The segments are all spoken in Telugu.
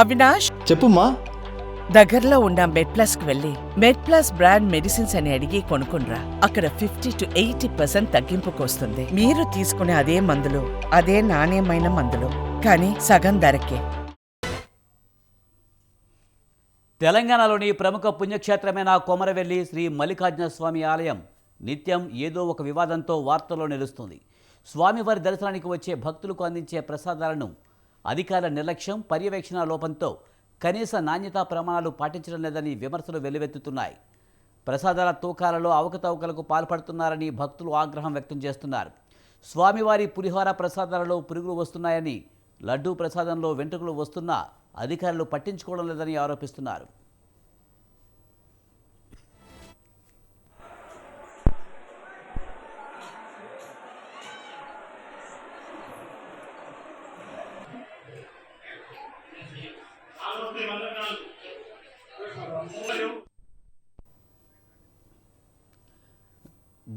అవినాష్? చెప్పుమా దగ్గరలో ఉన్న మెడ్ ప్లస్కు వెళ్ళి మెడ్ ప్లస్ బ్రాండ్ మెడిసిన్స్ అని అడిగి కొనుక్కునరా అక్కడ ఫిఫ్టీ టు ఎయిటీ పర్సెంట్ తగ్గింపుకు వస్తుంది మీరు తీసుకునే అదే మందులు అదే నాణ్యమైన మందులు కానీ సగం ధరకే. తెలంగాణలోని ప్రముఖ పుణ్యక్షేత్రమైన కొమరవెల్లి శ్రీ మల్లికార్జున స్వామి ఆలయం నిత్యం ఏదో ఒక వివాదంతో వార్తల్లో నిలుస్తుంది. స్వామివారి దర్శనానికి వచ్చే భక్తులకు అందించే ప్రసాదాలను అధికారుల నిర్లక్ష్యం పర్యవేక్షణ లోపంతో కనీస నాణ్యతా ప్రమాణాలు పాటించడం లేదని విమర్శలు వెల్లువెత్తుతున్నాయి. ప్రసాదాల తూకాలలో అవకతవకలకు పాల్పడుతున్నారని భక్తులు ఆగ్రహం వ్యక్తం చేస్తున్నారు. స్వామివారి పులిహోర ప్రసాదాలలో పురుగులు వస్తున్నాయని లడ్డూ ప్రసాదంలో వెంట్రుకలు వస్తున్నా అధికారులు పట్టించుకోవడం లేదని ఆరోపిస్తున్నారు.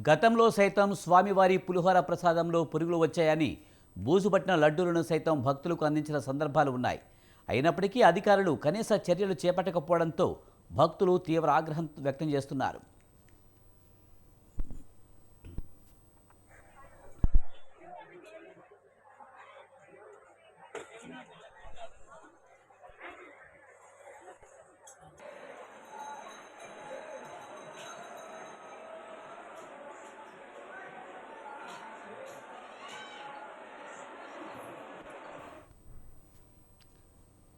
గతంలో సైతం స్వామివారి పులిహోర ప్రసాదంలో పురుగులు వచ్చాయని బూజుపట్టిన లడ్డూలను సైతం భక్తులకు అందించిన సందర్భాలు ఉన్నాయి. అయినప్పటికీ అధికారులు కనీస చర్యలు చేపట్టకపోవడంతో భక్తులు తీవ్ర ఆగ్రహం వ్యక్తం చేస్తున్నారు.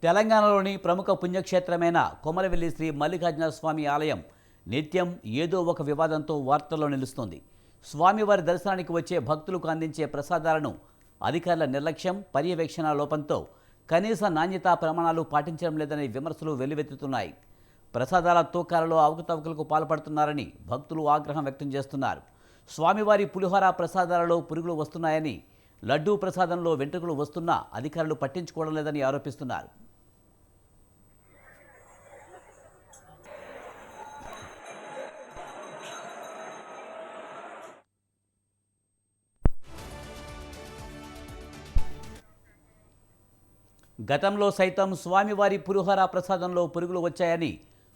తెలంగాణలోని ప్రముఖ పుణ్యక్షేత్రమైన కొమరవెల్లి శ్రీ మల్లికార్జున స్వామి ఆలయం నిత్యం ఏదో ఒక వివాదంతో వార్తల్లో నిలుస్తోంది. స్వామివారి దర్శనానికి వచ్చే భక్తులకు అందించే ప్రసాదాలను అధికారుల నిర్లక్ష్యం పర్యవేక్షణ లోపంతో కనీస నాణ్యతా ప్రమాణాలు పాటించడం లేదనే విమర్శలు వెల్లువెత్తుతున్నాయి. ప్రసాదాల తూకాలలో అవకతవకలకు పాల్పడుతున్నారని భక్తులు ఆగ్రహం వ్యక్తం చేస్తున్నారు. స్వామివారి పులిహోర ప్రసాదాలలో పురుగులు వస్తున్నాయని లడ్డూ ప్రసాదంలో వెంట్రుకలు వస్తున్నా అధికారులు పట్టించుకోవడం లేదని ఆరోపిస్తున్నారు. గతంలో సైతం స్వామివారి పులిహోర ప్రసాదంలో పురుగులు వచ్చాయని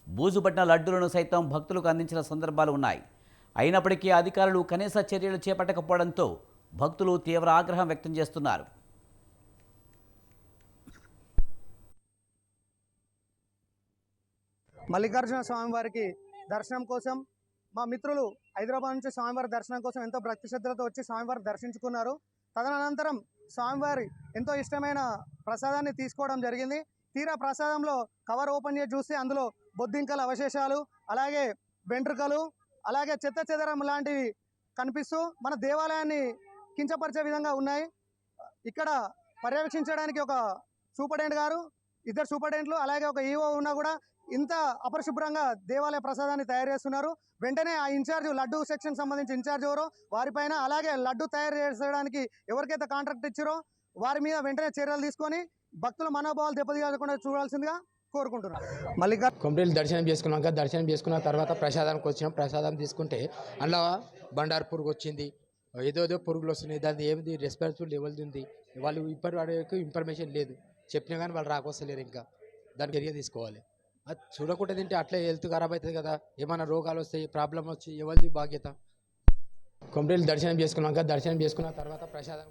బూజుపట్టిన లడ్డూలను సైతం భక్తులకు అందించిన సందర్భాలు ఉన్నాయి. అయినప్పటికీ అధికారులు కనీస చర్యలు చేపట్టకపోవడంతో భక్తులు తీవ్ర ఆగ్రహం వ్యక్తం చేస్తున్నారు. మల్లికార్జున స్వామివారికి దర్శనం కోసం మా మిత్రులు హైదరాబాద్ నుంచి స్వామివారి దర్శనం కోసం ఎంతో భక్తి శ్రద్ధలతో వచ్చి స్వామివారి దర్శించుకున్నారు. తదనంతరం స్వామివారి ఎంతో ఇష్టమైన ప్రసాదాన్ని తీసుకోవడం జరిగింది. తీరా ప్రసాదంలో కవర్ ఓపెన్ చేసి చూస్తే అందులో బొద్దింకల అవశేషాలు అలాగే వెంట్రుకలు అలాగే చెత్త చెదరం లాంటివి కనిపిస్తూ మన దేవాలయాన్ని కించపరిచే విధంగా ఉన్నాయి. ఇక్కడ పర్యవేక్షించడానికి ఒక సూపరింటెండెంట్ గారు ఇద్దరు సూపరింటెండెంట్లు అలాగే ఒక ఈఓ ఉన్నా కూడా ఇంత అపరిశుభ్రంగా దేవాలయ ప్రసాదాన్ని తయారు చేస్తున్నారు. వెంటనే ఆ ఇన్ఛార్జ్ లడ్డు సెక్షన్ సంబంధించి ఇన్ఛార్జ్ ఎవరో వారిపైన అలాగే లడ్డు తయారు చేసడానికి ఎవరికైతే కాంట్రాక్ట్ ఇచ్చారో వారి మీద వెంటనే చర్యలు తీసుకొని భక్తుల మనోభావాలు దెబ్బతీయకుండా చూడాల్సిందిగా కోరుకుంటున్నాను మల్లికా కొమరేలు దర్శనం చేసుకున్నాక దర్శనం చేసుకున్న తర్వాత ప్రసాదానికి వచ్చినాం. ప్రసాదం తీసుకుంటే అందులో బండారు పురుగు వచ్చింది. ఏదో ఏదో పురుగులు వస్తున్నాయి. దాని ఏమిది రెస్పాన్సిబిలిటీ ఎవరిది ఉంది. వాళ్ళు ఇప్పటి వరకు ఇన్ఫర్మేషన్ లేదు. చెప్పినా కానీ వాళ్ళు రాకొస్తలేరు ఇంకా. దానికి చర్య తీసుకోవాలి. అది చూడకుండా తింటే అట్లే హెల్త్ ఖరాబ్ అవుతుంది కదా. ఏమైనా రోగాలు వస్తాయి ప్రాబ్లం వచ్చి ఎవరిది బాధ్యత? కొమరేలు దర్శనం చేసుకున్నాక దర్శనం చేసుకున్న తర్వాత ప్రసాదం